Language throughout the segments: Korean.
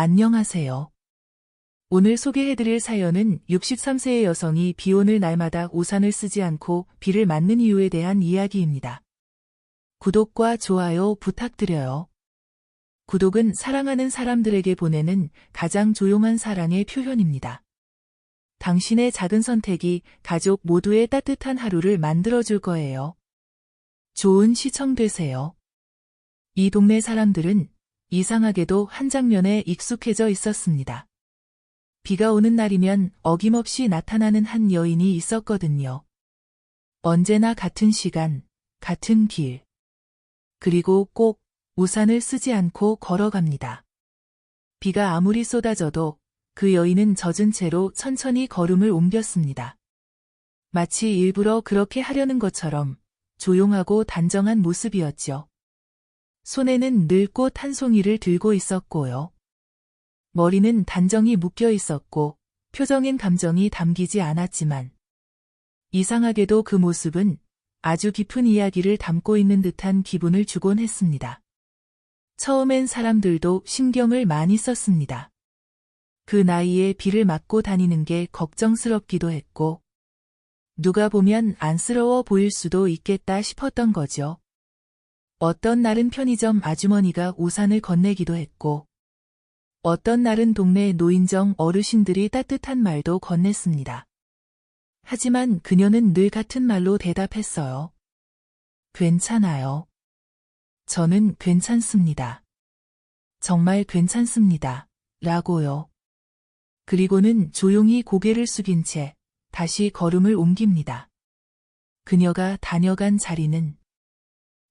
안녕하세요. 오늘 소개해드릴 사연은 63세의 여성이 비 오는 날마다 우산을 쓰지 않고 비를 맞는 이유에 대한 이야기입니다. 구독과 좋아요 부탁드려요. 구독은 사랑하는 사람들에게 보내는 가장 조용한 사랑의 표현입니다. 당신의 작은 선택이 가족 모두의 따뜻한 하루를 만들어줄 거예요. 좋은 시청 되세요. 이 동네 사람들은 이상하게도 한 장면에 익숙해져 있었습니다. 비가 오는 날이면 어김없이 나타나는 한 여인이 있었거든요. 언제나 같은 시간, 같은 길. 그리고 꼭 우산을 쓰지 않고 걸어갑니다. 비가 아무리 쏟아져도 그 여인은 젖은 채로 천천히 걸음을 옮겼습니다. 마치 일부러 그렇게 하려는 것처럼 조용하고 단정한 모습이었죠. 손에는 늘 꽃 한 송이를 들고 있었고요. 머리는 단정히 묶여 있었고 표정엔 감정이 담기지 않았지만 이상하게도 그 모습은 아주 깊은 이야기를 담고 있는 듯한 기분을 주곤 했습니다. 처음엔 사람들도 신경을 많이 썼습니다. 그 나이에 비를 맞고 다니는 게 걱정스럽기도 했고, 누가 보면 안쓰러워 보일 수도 있겠다 싶었던 거죠. 어떤 날은 편의점 아주머니가 우산을 건네기도 했고, 어떤 날은 동네 노인정 어르신들이 따뜻한 말도 건넸습니다. 하지만 그녀는 늘 같은 말로 대답했어요. 괜찮아요. 저는 괜찮습니다. 정말 괜찮습니다. 라고요. 그리고는 조용히 고개를 숙인 채 다시 걸음을 옮깁니다. 그녀가 다녀간 자리는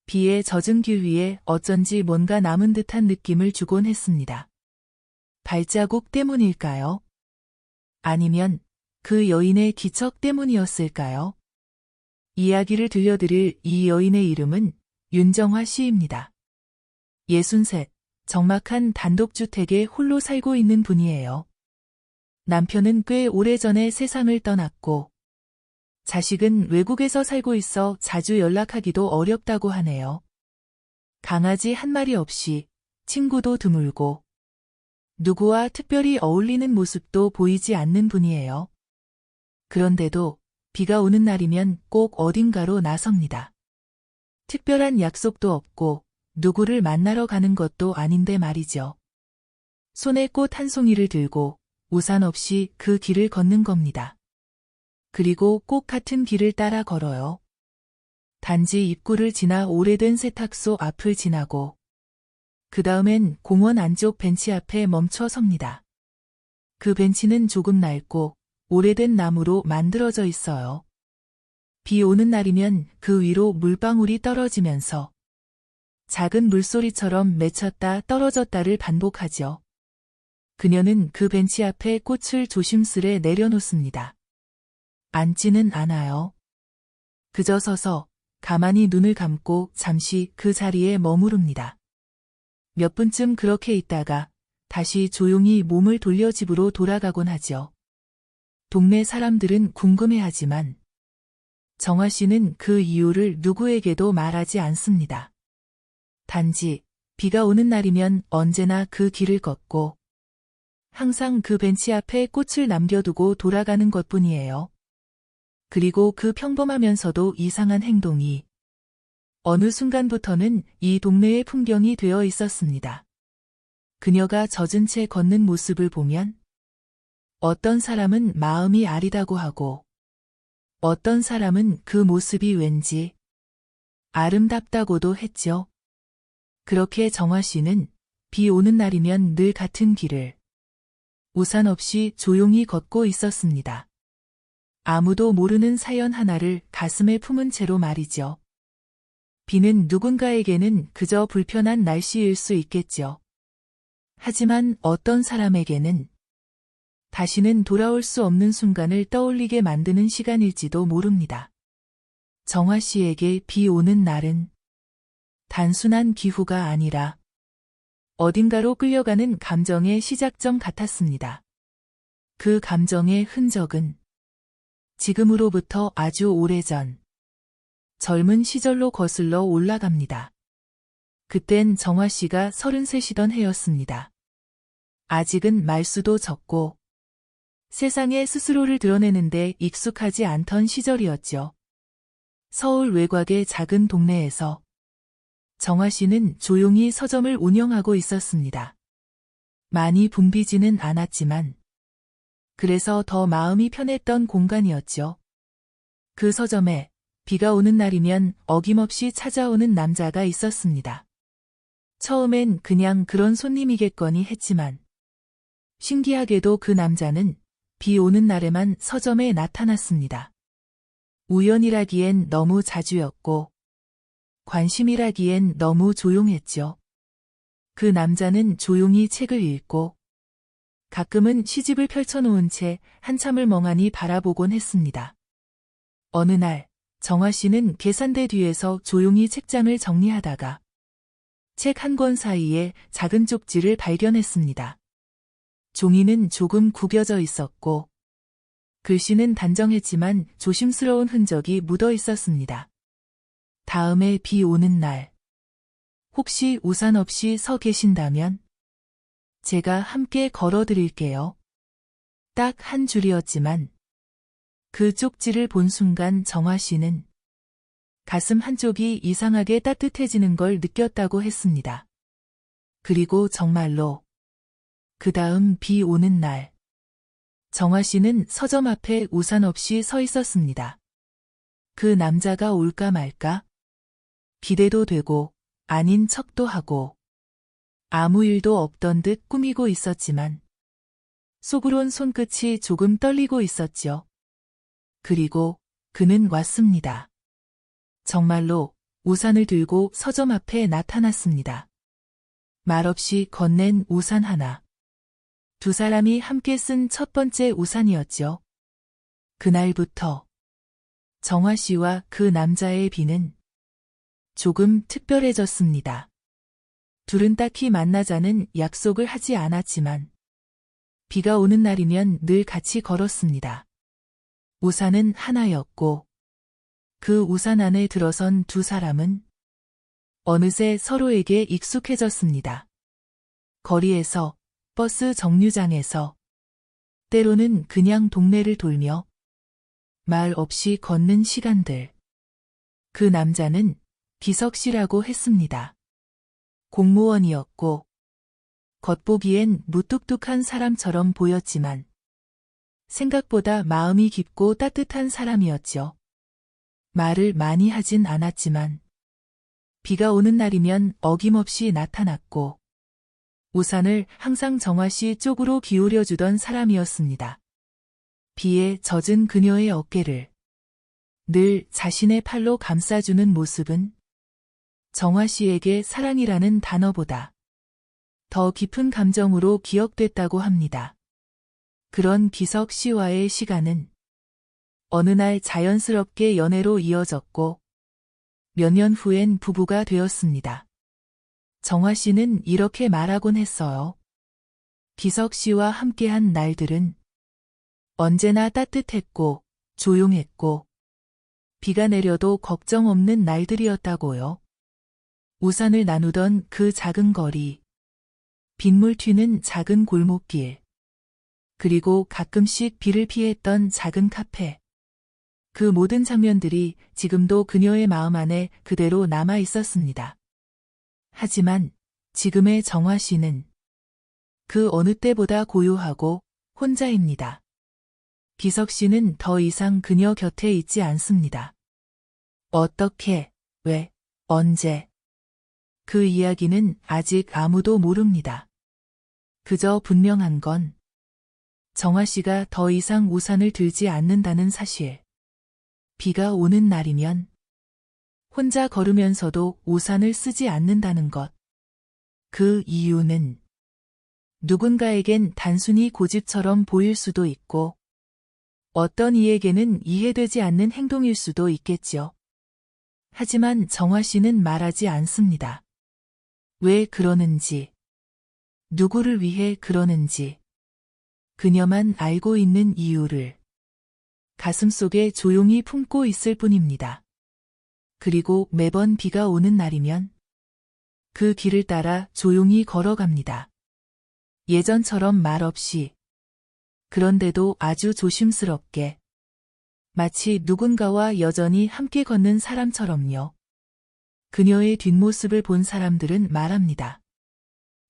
비에 젖은 길 위에 어쩐지 뭔가 남은 듯한 느낌을 주곤 했습니다. 발자국 때문일까요? 아니면 그 여인의 기척 때문이었을까요? 이야기를 들려드릴 이 여인의 이름은 윤정화 씨입니다. 63, 정막한 단독주택에 홀로 살고 있는 분이에요. 남편은 꽤 오래전에 세상을 떠났고, 자식은 외국에서 살고 있어 자주 연락하기도 어렵다고 하네요. 강아지 한 마리 없이 친구도 드물고, 누구와 특별히 어울리는 모습도 보이지 않는 분이에요. 그런데도 비가 오는 날이면 꼭 어딘가로 나섭니다. 특별한 약속도 없고 누구를 만나러 가는 것도 아닌데 말이죠. 손에 꽃 한 송이를 들고 우산 없이 그 길을 걷는 겁니다. 그리고 꼭 같은 길을 따라 걸어요. 단지 입구를 지나 오래된 세탁소 앞을 지나고 그 다음엔 공원 안쪽 벤치 앞에 멈춰 섭니다. 그 벤치는 조금 낡고 오래된 나무로 만들어져 있어요. 비 오는 날이면 그 위로 물방울이 떨어지면서 작은 물소리처럼 맺혔다 떨어졌다를 반복하죠. 그녀는 그 벤치 앞에 꽃을 조심스레 내려놓습니다. 앉지는 않아요. 그저 서서 가만히 눈을 감고 잠시 그 자리에 머무릅니다. 몇 분쯤 그렇게 있다가 다시 조용히 몸을 돌려 집으로 돌아가곤 하죠. 동네 사람들은 궁금해하지만 정화 씨는 그 이유를 누구에게도 말하지 않습니다. 단지 비가 오는 날이면 언제나 그 길을 걷고 항상 그 벤치 앞에 꽃을 남겨두고 돌아가는 것 뿐이에요. 그리고 그 평범하면서도 이상한 행동이 어느 순간부터는 이 동네의 풍경이 되어 있었습니다. 그녀가 젖은 채 걷는 모습을 보면 어떤 사람은 마음이 아리다고 하고 어떤 사람은 그 모습이 왠지 아름답다고도 했죠. 그렇게 정화 씨는 비 오는 날이면 늘 같은 길을 우산 없이 조용히 걷고 있었습니다. 아무도 모르는 사연 하나를 가슴에 품은 채로 말이죠. 비는 누군가에게는 그저 불편한 날씨일 수 있겠죠. 하지만 어떤 사람에게는 다시는 돌아올 수 없는 순간을 떠올리게 만드는 시간일지도 모릅니다. 정화 씨에게 비 오는 날은 단순한 기후가 아니라 어딘가로 끌려가는 감정의 시작점 같았습니다. 그 감정의 흔적은 지금으로부터 아주 오래전 젊은 시절로 거슬러 올라갑니다. 그땐 정화 씨가 33이던 해였습니다. 아직은 말수도 적고 세상에 스스로를 드러내는데 익숙하지 않던 시절이었죠. 서울 외곽의 작은 동네에서 정화 씨는 조용히 서점을 운영하고 있었습니다. 많이 붐비지는 않았지만 그래서 더 마음이 편했던 공간이었죠. 그 서점에 비가 오는 날이면 어김없이 찾아오는 남자가 있었습니다. 처음엔 그냥 그런 손님이겠거니 했지만 신기하게도 그 남자는 비 오는 날에만 서점에 나타났습니다. 우연이라기엔 너무 자주였고 관심이라기엔 너무 조용했죠. 그 남자는 조용히 책을 읽고 가끔은 시집을 펼쳐놓은 채 한참을 멍하니 바라보곤 했습니다. 어느 날 정화 씨는 계산대 뒤에서 조용히 책장을 정리하다가 책 한 권 사이에 작은 쪽지를 발견했습니다. 종이는 조금 구겨져 있었고 글씨는 단정했지만 조심스러운 흔적이 묻어 있었습니다. 다음에 비 오는 날 혹시 우산 없이 서 계신다면 제가 함께 걸어 드릴게요. 딱 한 줄이었지만 그 쪽지를 본 순간 정화 씨는 가슴 한쪽이 이상하게 따뜻해지는 걸 느꼈다고 했습니다. 그리고 정말로 그 다음 비 오는 날 정화 씨는 서점 앞에 우산 없이 서 있었습니다. 그 남자가 올까 말까? 기대도 되고 아닌 척도 하고 아무 일도 없던 듯 꾸미고 있었지만 속으론 손끝이 조금 떨리고 있었죠. 그리고 그는 왔습니다. 정말로 우산을 들고 서점 앞에 나타났습니다. 말없이 건넨 우산 하나. 두 사람이 함께 쓴 첫 번째 우산이었죠. 그날부터 정화 씨와 그 남자의 비는 조금 특별해졌습니다. 둘은 딱히 만나자는 약속을 하지 않았지만 비가 오는 날이면 늘 같이 걸었습니다. 우산은 하나였고 그 우산 안에 들어선 두 사람은 어느새 서로에게 익숙해졌습니다. 거리에서, 버스 정류장에서, 때로는 그냥 동네를 돌며 말 없이 걷는 시간들. 그 남자는 기석 씨라고 했습니다. 공무원이었고 겉보기엔 무뚝뚝한 사람처럼 보였지만 생각보다 마음이 깊고 따뜻한 사람이었죠. 말을 많이 하진 않았지만 비가 오는 날이면 어김없이 나타났고 우산을 항상 정화 씨 쪽으로 기울여 주던 사람이었습니다. 비에 젖은 그녀의 어깨를 늘 자신의 팔로 감싸주는 모습은 정화 씨에게 사랑이라는 단어보다 더 깊은 감정으로 기억됐다고 합니다. 그런 기석 씨와의 시간은 어느 날 자연스럽게 연애로 이어졌고 몇 년 후엔 부부가 되었습니다. 정화 씨는 이렇게 말하곤 했어요. 기석 씨와 함께한 날들은 언제나 따뜻했고 조용했고 비가 내려도 걱정 없는 날들이었다고요. 우산을 나누던 그 작은 거리, 빗물 튀는 작은 골목길, 그리고 가끔씩 비를 피했던 작은 카페. 그 모든 장면들이 지금도 그녀의 마음 안에 그대로 남아 있었습니다. 하지만 지금의 정화 씨는 그 어느 때보다 고요하고 혼자입니다. 기석 씨는 더 이상 그녀 곁에 있지 않습니다. 어떻게, 왜, 언제, 그 이야기는 아직 아무도 모릅니다. 그저 분명한 건 정화 씨가 더 이상 우산을 들지 않는다는 사실. 비가 오는 날이면 혼자 걸으면서도 우산을 쓰지 않는다는 것. 그 이유는 누군가에겐 단순히 고집처럼 보일 수도 있고 어떤 이에게는 이해되지 않는 행동일 수도 있겠죠. 하지만 정화 씨는 말하지 않습니다. 왜 그러는지, 누구를 위해 그러는지, 그녀만 알고 있는 이유를 가슴 속에 조용히 품고 있을 뿐입니다. 그리고 매번 비가 오는 날이면 그 길을 따라 조용히 걸어갑니다. 예전처럼 말없이. 그런데도 아주 조심스럽게. 마치 누군가와 여전히 함께 걷는 사람처럼요. 그녀의 뒷모습을 본 사람들은 말합니다.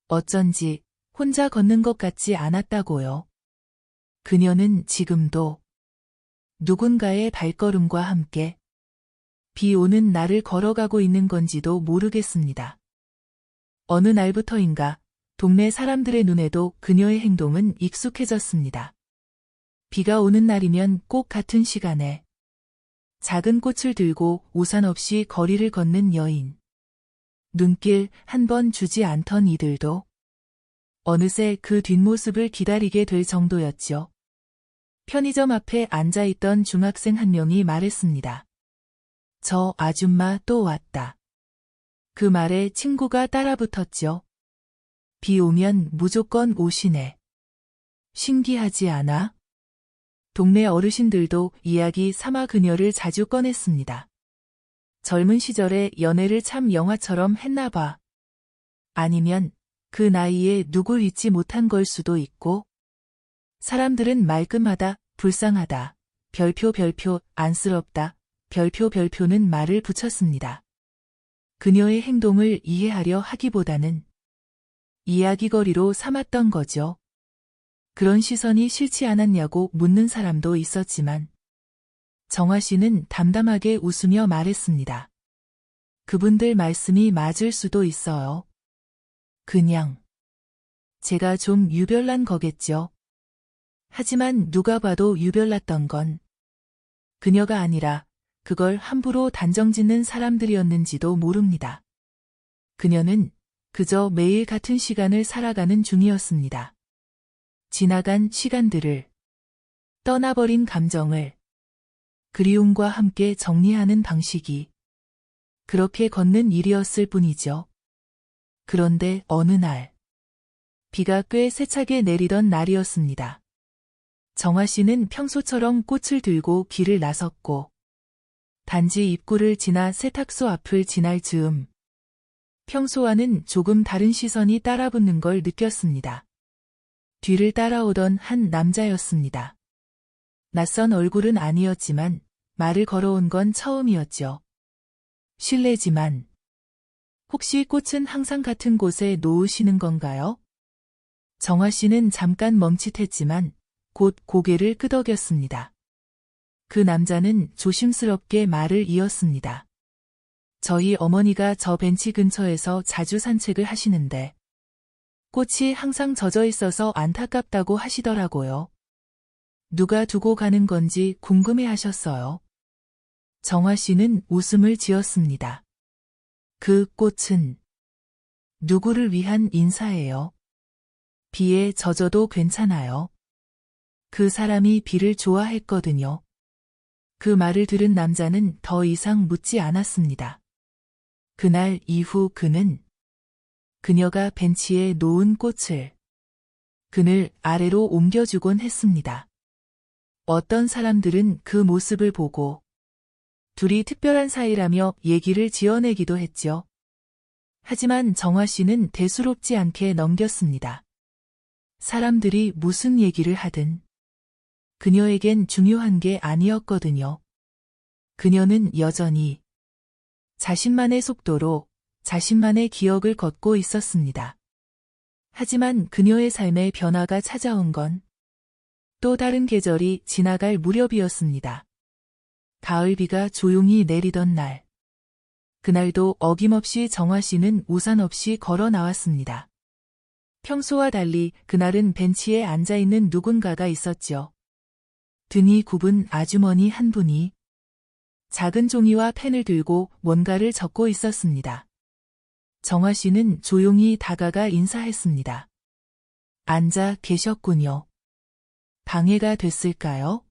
어쩐지 혼자 걷는 것 같지 않았다고요. 그녀는 지금도 누군가의 발걸음과 함께 비 오는 날을 걸어가고 있는 건지도 모르겠습니다. 어느 날부터인가 동네 사람들의 눈에도 그녀의 행동은 익숙해졌습니다. 비가 오는 날이면 꼭 같은 시간에 작은 꽃을 들고 우산 없이 거리를 걷는 여인. 눈길 한 번 주지 않던 이들도 어느새 그 뒷모습을 기다리게 될 정도였죠. 편의점 앞에 앉아있던 중학생 한 명이 말했습니다. 저 아줌마 또 왔다. 그 말에 친구가 따라붙었죠. 비 오면 무조건 오시네. 신기하지 않아? 동네 어르신들도 이야기 삼아 그녀를 자주 꺼냈습니다. 젊은 시절에 연애를 참 영화처럼 했나 봐. 아니면 그 나이에 누굴 잊지 못한 걸 수도 있고. 사람들은 말끔하다, 불쌍하다, 별표 별표, 안쓰럽다, 별표 별표는 말을 붙였습니다. 그녀의 행동을 이해하려 하기보다는 이야기거리로 삼았던 거죠. 그런 시선이 싫지 않았냐고 묻는 사람도 있었지만 정화 씨는 담담하게 웃으며 말했습니다. 그분들 말씀이 맞을 수도 있어요. 그냥 제가 좀 유별난 거겠죠. 하지만 누가 봐도 유별났던 건 그녀가 아니라 그걸 함부로 단정짓는 사람들이었는지도 모릅니다. 그녀는 그저 매일 같은 시간을 살아가는 중이었습니다. 지나간 시간들을 떠나버린 감정을 그리움과 함께 정리하는 방식이 그렇게 걷는 일이었을 뿐이죠. 그런데 어느 날 비가 꽤 세차게 내리던 날이었습니다. 정화 씨는 평소처럼 꽃을 들고 길을 나섰고 단지 입구를 지나 세탁소 앞을 지날 즈음 평소와는 조금 다른 시선이 따라붙는 걸 느꼈습니다. 뒤를 따라오던 한 남자였습니다. 낯선 얼굴은 아니었지만 말을 걸어온 건 처음이었죠. 실례지만 혹시 꽃은 항상 같은 곳에 놓으시는 건가요? 정화 씨는 잠깐 멈칫했지만 곧 고개를 끄덕였습니다. 그 남자는 조심스럽게 말을 이었습니다. 저희 어머니가 저 벤치 근처에서 자주 산책을 하시는데 꽃이 항상 젖어 있어서 안타깝다고 하시더라고요. 누가 두고 가는 건지 궁금해 하셨어요. 정화 씨는 웃음을 지었습니다. 그 꽃은 누구를 위한 인사예요. 비에 젖어도 괜찮아요. 그 사람이 비를 좋아했거든요. 그 말을 들은 남자는 더 이상 묻지 않았습니다. 그날 이후 그는 그녀가 벤치에 놓은 꽃을 그늘 아래로 옮겨주곤 했습니다. 어떤 사람들은 그 모습을 보고 둘이 특별한 사이라며 얘기를 지어내기도 했죠. 하지만 정화 씨는 대수롭지 않게 넘겼습니다. 사람들이 무슨 얘기를 하든 그녀에겐 중요한 게 아니었거든요. 그녀는 여전히 자신만의 속도로 자신만의 기억을 걷고 있었습니다. 하지만 그녀의 삶에 변화가 찾아온 건 또 다른 계절이 지나갈 무렵이었습니다. 가을비가 조용히 내리던 날. 그날도 어김없이 정화 씨는 우산 없이 걸어 나왔습니다. 평소와 달리 그날은 벤치에 앉아있는 누군가가 있었죠. 등이 굽은 아주머니 한 분이 작은 종이와 펜을 들고 뭔가를 적고 있었습니다. 정화 씨는 조용히 다가가 인사했습니다. 앉아 계셨군요. 방해가 됐을까요?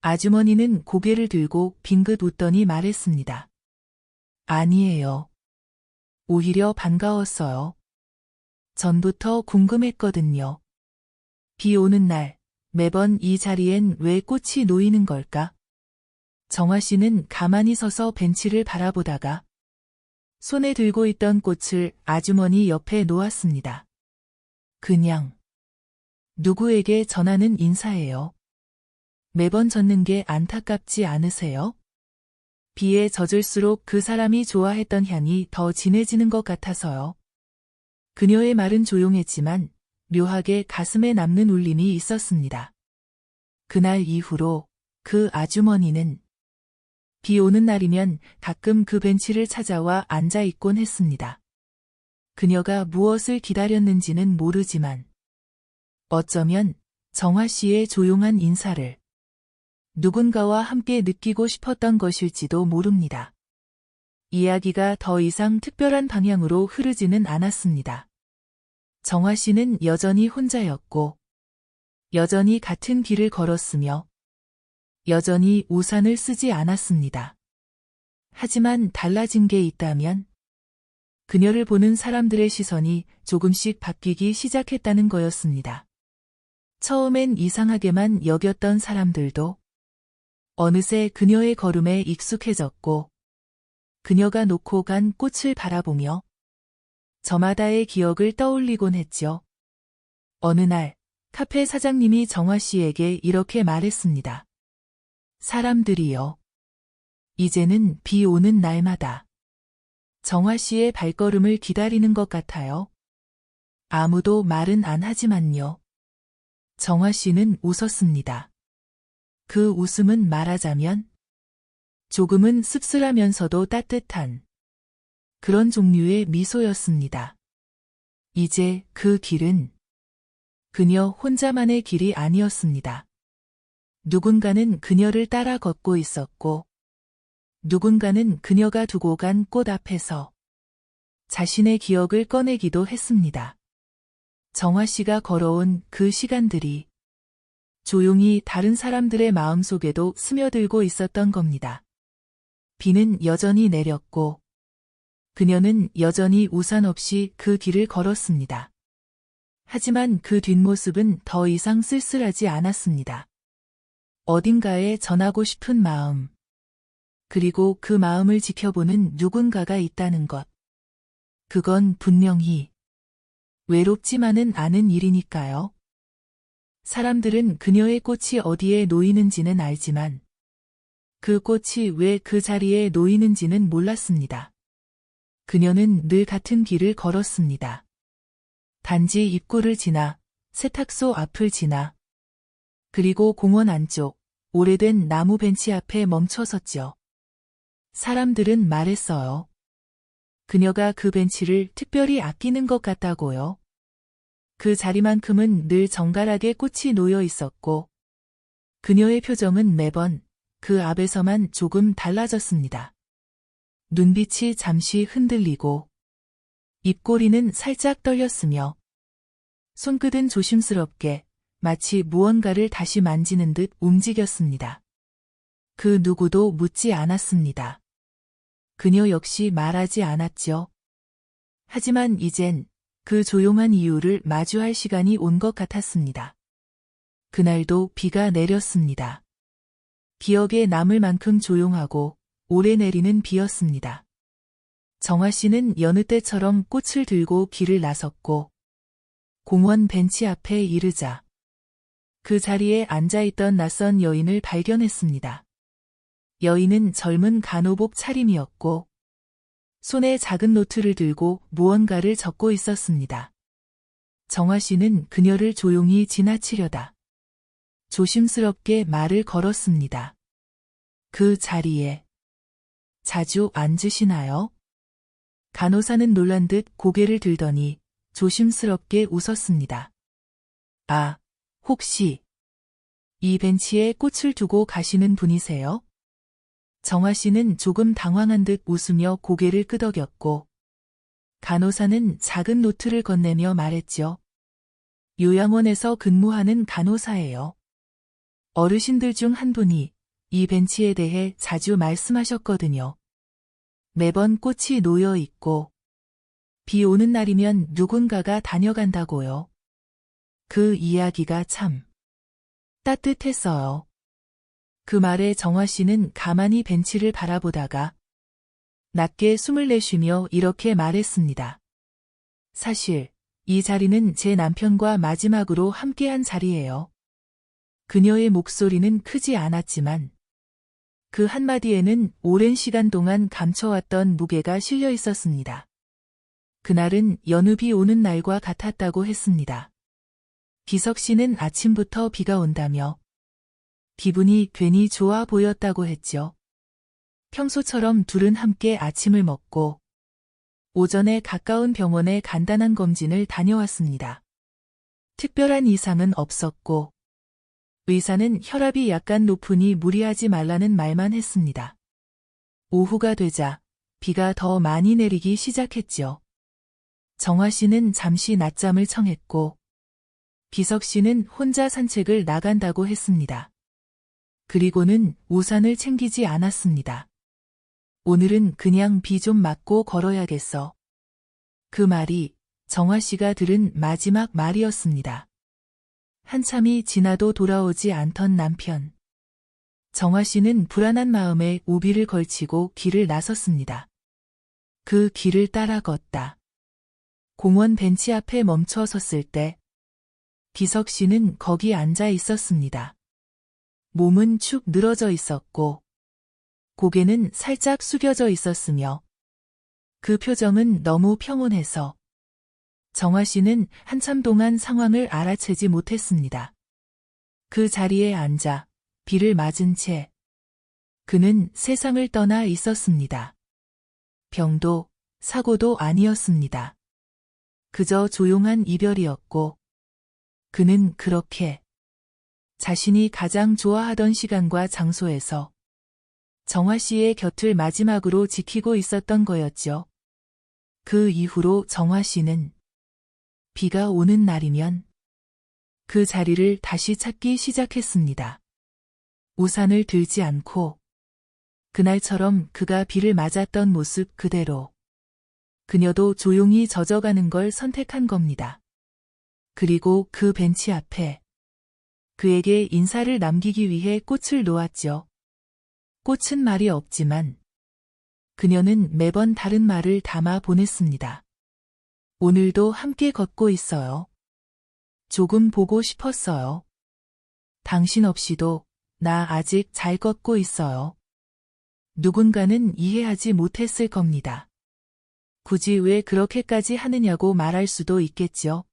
아주머니는 고개를 들고 빙긋 웃더니 말했습니다. 아니에요. 오히려 반가웠어요. 전부터 궁금했거든요. 비 오는 날, 매번 이 자리엔 왜 꽃이 놓이는 걸까? 정화 씨는 가만히 서서 벤치를 바라보다가 손에 들고 있던 꽃을 아주머니 옆에 놓았습니다. 그냥 누구에게 전하는 인사예요. 매번 젖는 게 안타깝지 않으세요? 비에 젖을수록 그 사람이 좋아했던 향이 더 진해지는 것 같아서요. 그녀의 말은 조용했지만 묘하게 가슴에 남는 울림이 있었습니다. 그날 이후로 그 아주머니는 비 오는 날이면 가끔 그 벤치를 찾아와 앉아 있곤 했습니다. 그녀가 무엇을 기다렸는지는 모르지만 어쩌면 정화 씨의 조용한 인사를 누군가와 함께 느끼고 싶었던 것일지도 모릅니다. 이야기가 더 이상 특별한 방향으로 흐르지는 않았습니다. 정화 씨는 여전히 혼자였고, 여전히 같은 길을 걸었으며, 여전히 우산을 쓰지 않았습니다. 하지만 달라진 게 있다면, 그녀를 보는 사람들의 시선이 조금씩 바뀌기 시작했다는 거였습니다. 처음엔 이상하게만 여겼던 사람들도 어느새 그녀의 걸음에 익숙해졌고, 그녀가 놓고 간 꽃을 바라보며 저마다의 기억을 떠올리곤 했죠. 어느 날 카페 사장님이 정화 씨에게 이렇게 말했습니다. 사람들이요. 이제는 비 오는 날마다 정화 씨의 발걸음을 기다리는 것 같아요. 아무도 말은 안 하지만요. 정화 씨는 웃었습니다. 그 웃음은 말하자면 조금은 씁쓸하면서도 따뜻한 그런 종류의 미소였습니다. 이제 그 길은 그녀 혼자만의 길이 아니었습니다. 누군가는 그녀를 따라 걷고 있었고, 누군가는 그녀가 두고 간 꽃 앞에서 자신의 기억을 꺼내기도 했습니다. 정화 씨가 걸어온 그 시간들이 조용히 다른 사람들의 마음속에도 스며들고 있었던 겁니다. 비는 여전히 내렸고, 그녀는 여전히 우산 없이 그 길을 걸었습니다. 하지만 그 뒷모습은 더 이상 쓸쓸하지 않았습니다. 어딘가에 전하고 싶은 마음, 그리고 그 마음을 지켜보는 누군가가 있다는 것. 그건 분명히 외롭지만은 않은 일이니까요. 사람들은 그녀의 꽃이 어디에 놓이는지는 알지만 그 꽃이 왜 그 자리에 놓이는지는 몰랐습니다. 그녀는 늘 같은 길을 걸었습니다. 단지 입구를 지나 세탁소 앞을 지나 그리고 공원 안쪽 오래된 나무 벤치 앞에 멈춰섰죠. 사람들은 말했어요. 그녀가 그 벤치를 특별히 아끼는 것 같다고요. 그 자리만큼은 늘 정갈하게 꽃이 놓여 있었고, 그녀의 표정은 매번 그 앞에서만 조금 달라졌습니다. 눈빛이 잠시 흔들리고 입꼬리는 살짝 떨렸으며 손끝은 조심스럽게 마치 무언가를 다시 만지는 듯 움직였습니다. 그 누구도 묻지 않았습니다. 그녀 역시 말하지 않았죠. 하지만 이젠 그 조용한 이유를 마주할 시간이 온 것 같았습니다. 그날도 비가 내렸습니다. 기억에 남을 만큼 조용하고 오래 내리는 비였습니다. 정화 씨는 여느 때처럼 꽃을 들고 길을 나섰고 공원 벤치 앞에 이르자 그 자리에 앉아있던 낯선 여인을 발견했습니다. 여인은 젊은 간호복 차림이었고 손에 작은 노트를 들고 무언가를 적고 있었습니다. 정화 씨는 그녀를 조용히 지나치려다 조심스럽게 말을 걸었습니다. 그 자리에 자주 앉으시나요? 간호사는 놀란 듯 고개를 들더니 조심스럽게 웃었습니다. 아, 혹시 이 벤치에 꽃을 두고 가시는 분이세요? 정화 씨는 조금 당황한 듯 웃으며 고개를 끄덕였고 간호사는 작은 노트를 건네며 말했죠. 요양원에서 근무하는 간호사예요. 어르신들 중 한 분이 이 벤치에 대해 자주 말씀하셨거든요. 매번 꽃이 놓여 있고, 비 오는 날이면 누군가가 다녀간다고요. 그 이야기가 참 따뜻했어요. 그 말에 정화 씨는 가만히 벤치를 바라보다가 낮게 숨을 내쉬며 이렇게 말했습니다. 사실, 이 자리는 제 남편과 마지막으로 함께한 자리예요. 그녀의 목소리는 크지 않았지만 그 한마디에는 오랜 시간 동안 감춰왔던 무게가 실려 있었습니다. 그날은 비 오는 날과 같았다고 했습니다. 기석 씨는 아침부터 비가 온다며 기분이 괜히 좋아 보였다고 했죠. 평소처럼 둘은 함께 아침을 먹고 오전에 가까운 병원에 간단한 검진을 다녀왔습니다. 특별한 이상은 없었고 의사는 혈압이 약간 높으니 무리하지 말라는 말만 했습니다. 오후가 되자 비가 더 많이 내리기 시작했죠. 정화 씨는 잠시 낮잠을 청했고 비석 씨는 혼자 산책을 나간다고 했습니다. 그리고는 우산을 챙기지 않았습니다. 오늘은 그냥 비 좀 맞고 걸어야겠어. 그 말이 정화 씨가 들은 마지막 말이었습니다. 한참이 지나도 돌아오지 않던 남편. 정화 씨는 불안한 마음에 우비를 걸치고 길을 나섰습니다. 그 길을 따라 걷다. 공원 벤치 앞에 멈춰 섰을 때 비석 씨는 거기 앉아 있었습니다. 몸은 축 늘어져 있었고 고개는 살짝 숙여져 있었으며 그 표정은 너무 평온해서 정화 씨는 한참 동안 상황을 알아채지 못했습니다. 그 자리에 앉아 비를 맞은 채 그는 세상을 떠나 있었습니다. 병도 사고도 아니었습니다. 그저 조용한 이별이었고 그는 그렇게 자신이 가장 좋아하던 시간과 장소에서 정화 씨의 곁을 마지막으로 지키고 있었던 거였죠. 그 이후로 정화 씨는 비가 오는 날이면 그 자리를 다시 찾기 시작했습니다. 우산을 들지 않고 그날처럼 그가 비를 맞았던 모습 그대로 그녀도 조용히 젖어가는 걸 선택한 겁니다. 그리고 그 벤치 앞에 그에게 인사를 남기기 위해 꽃을 놓았죠. 꽃은 말이 없지만 그녀는 매번 다른 말을 담아 보냈습니다. 오늘도 함께 걷고 있어요. 조금 보고 싶었어요. 당신 없이도 나 아직 잘 걷고 있어요. 누군가는 이해하지 못했을 겁니다. 굳이 왜 그렇게까지 하느냐고 말할 수도 있겠죠.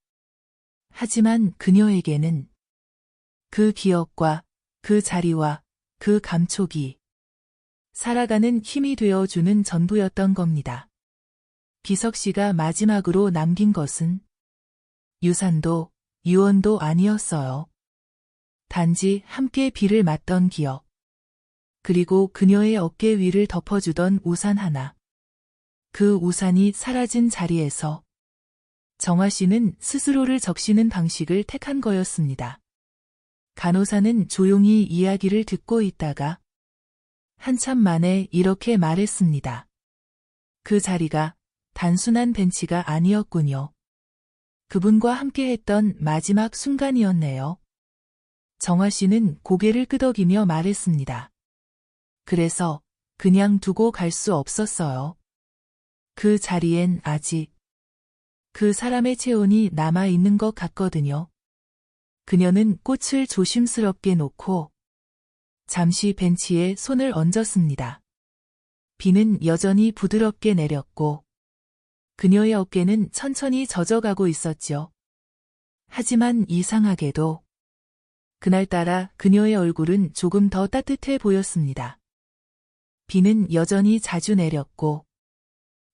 하지만 그녀에게는 그 기억과 그 자리와 그 감촉이 살아가는 힘이 되어주는 전부였던 겁니다. 비석 씨가 마지막으로 남긴 것은 유산도 유언도 아니었어요. 단지 함께 비를 맞던 기억. 그리고 그녀의 어깨 위를 덮어주던 우산 하나. 그 우산이 사라진 자리에서 정화 씨는 스스로를 적시는 방식을 택한 거였습니다. 간호사는 조용히 이야기를 듣고 있다가 한참 만에 이렇게 말했습니다. 그 자리가 단순한 벤치가 아니었군요. 그분과 함께 했던 마지막 순간이었네요. 정화 씨는 고개를 끄덕이며 말했습니다. 그래서 그냥 두고 갈 수 없었어요. 그 자리엔 아직 그 사람의 체온이 남아 있는 것 같거든요. 그녀는 꽃을 조심스럽게 놓고 잠시 벤치에 손을 얹었습니다. 비는 여전히 부드럽게 내렸고 그녀의 어깨는 천천히 젖어가고 있었죠. 하지만 이상하게도 그날따라 그녀의 얼굴은 조금 더 따뜻해 보였습니다. 비는 여전히 자주 내렸고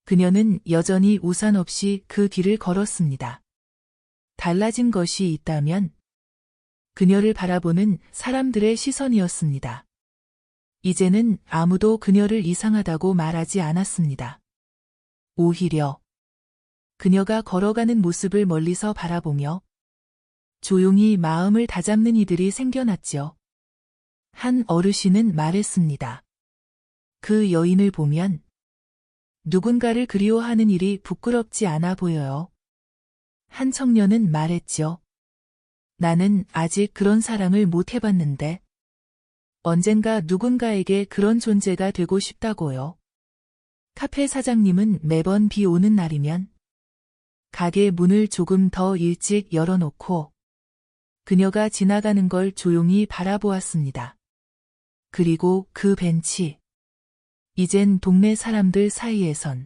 그녀는 여전히 우산 없이 그 길을 걸었습니다. 달라진 것이 있다면 그녀를 바라보는 사람들의 시선이었습니다. 이제는 아무도 그녀를 이상하다고 말하지 않았습니다. 오히려 그녀가 걸어가는 모습을 멀리서 바라보며 조용히 마음을 다잡는 이들이 생겨났죠. 한 어르신은 말했습니다. 그 여인을 보면 누군가를 그리워하는 일이 부끄럽지 않아 보여요. 한 청년은 말했죠. 나는 아직 그런 사랑을 못 해봤는데 언젠가 누군가에게 그런 존재가 되고 싶다고요. 카페 사장님은 매번 비 오는 날이면 가게 문을 조금 더 일찍 열어놓고 그녀가 지나가는 걸 조용히 바라보았습니다. 그리고 그 벤치. 이젠 동네 사람들 사이에선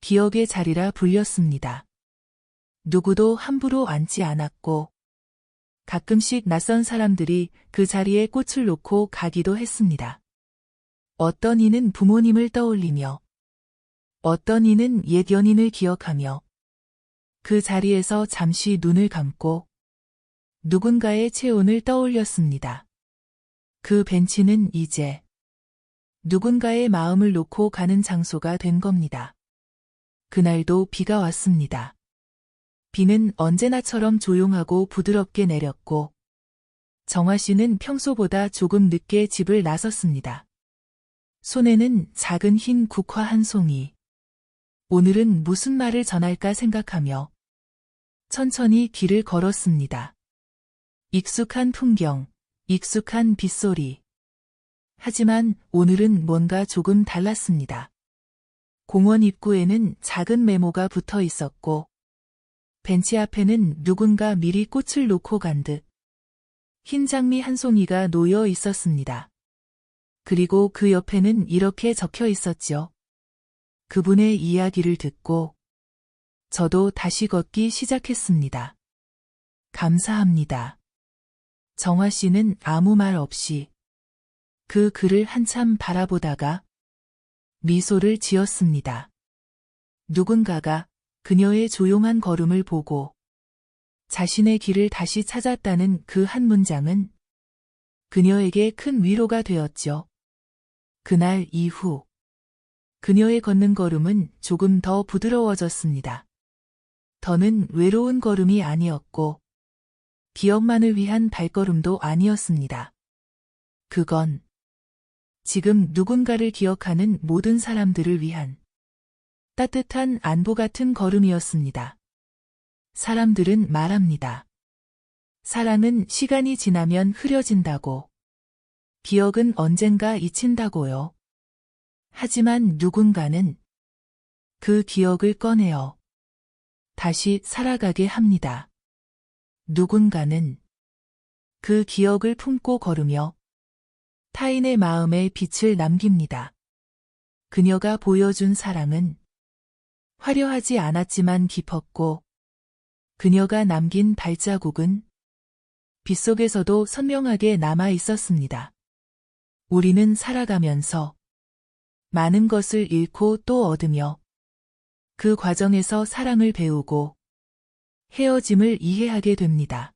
기억의 자리라 불렸습니다. 누구도 함부로 앉지 않았고 가끔씩 낯선 사람들이 그 자리에 꽃을 놓고 가기도 했습니다. 어떤 이는 부모님을 떠올리며 어떤 이는 옛 연인을 기억하며 그 자리에서 잠시 눈을 감고 누군가의 체온을 떠올렸습니다. 그 벤치는 이제 누군가의 마음을 놓고 가는 장소가 된 겁니다. 그날도 비가 왔습니다. 비는 언제나처럼 조용하고 부드럽게 내렸고 정화 씨는 평소보다 조금 늦게 집을 나섰습니다. 손에는 작은 흰 국화 한 송이. 오늘은 무슨 말을 전할까 생각하며 천천히 길을 걸었습니다. 익숙한 풍경, 익숙한 빗소리. 하지만 오늘은 뭔가 조금 달랐습니다. 공원 입구에는 작은 메모가 붙어 있었고, 벤치 앞에는 누군가 미리 꽃을 놓고 간 듯, 흰 장미 한 송이가 놓여 있었습니다. 그리고 그 옆에는 이렇게 적혀 있었죠. 그분의 이야기를 듣고, 저도 다시 걷기 시작했습니다. 감사합니다. 정화 씨는 아무 말 없이 그 글을 한참 바라보다가 미소를 지었습니다. 누군가가 그녀의 조용한 걸음을 보고 자신의 길을 다시 찾았다는 그 한 문장은 그녀에게 큰 위로가 되었죠. 그날 이후 그녀의 걷는 걸음은 조금 더 부드러워졌습니다. 더는 외로운 걸음이 아니었고 기억만을 위한 발걸음도 아니었습니다. 그건 지금 누군가를 기억하는 모든 사람들을 위한 따뜻한 안보 같은 걸음이었습니다. 사람들은 말합니다. 사랑은 시간이 지나면 흐려진다고. 기억은 언젠가 잊힌다고요. 하지만 누군가는 그 기억을 꺼내어 다시 살아가게 합니다. 누군가는 그 기억을 품고 걸으며 타인의 마음에 빛을 남깁니다. 그녀가 보여준 사랑은 화려하지 않았지만 깊었고 그녀가 남긴 발자국은 빗속에서도 선명하게 남아 있었습니다. 우리는 살아가면서 많은 것을 잃고 또 얻으며 그 과정에서 사랑을 배우고 헤어짐을 이해하게 됩니다.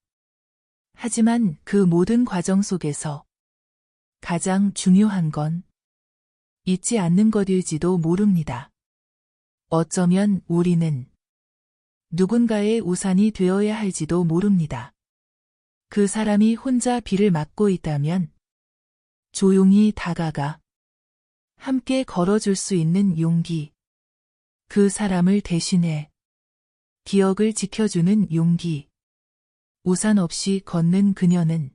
하지만 그 모든 과정 속에서 가장 중요한 건 잊지 않는 것일지도 모릅니다. 어쩌면 우리는 누군가의 우산이 되어야 할지도 모릅니다. 그 사람이 혼자 비를 맞고 있다면 조용히 다가가 함께 걸어줄 수 있는 용기. 그 사람을 대신해 기억을 지켜주는 용기. 우산 없이 걷는 그녀는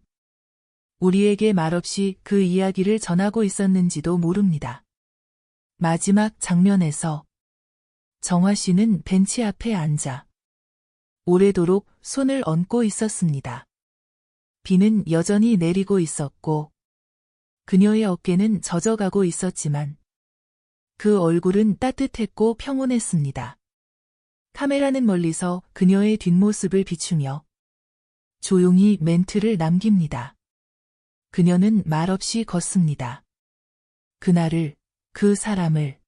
우리에게 말없이 그 이야기를 전하고 있었는지도 모릅니다. 마지막 장면에서 정화 씨는 벤치 앞에 앉아 오래도록 손을 얹고 있었습니다. 비는 여전히 내리고 있었고 그녀의 어깨는 젖어가고 있었지만 그 얼굴은 따뜻했고 평온했습니다. 카메라는 멀리서 그녀의 뒷모습을 비추며 조용히 멘트를 남깁니다. 그녀는 말없이 걷습니다. 그날을, 그 사람을,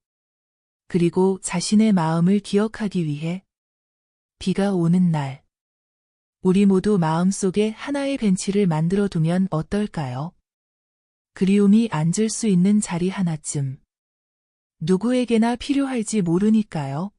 그리고 자신의 마음을 기억하기 위해 비가 오는 날, 우리 모두 마음속에 하나의 벤치를 만들어 두면 어떨까요? 그리움이 앉을 수 있는 자리 하나쯤. 누구에게나 필요할지 모르니까요.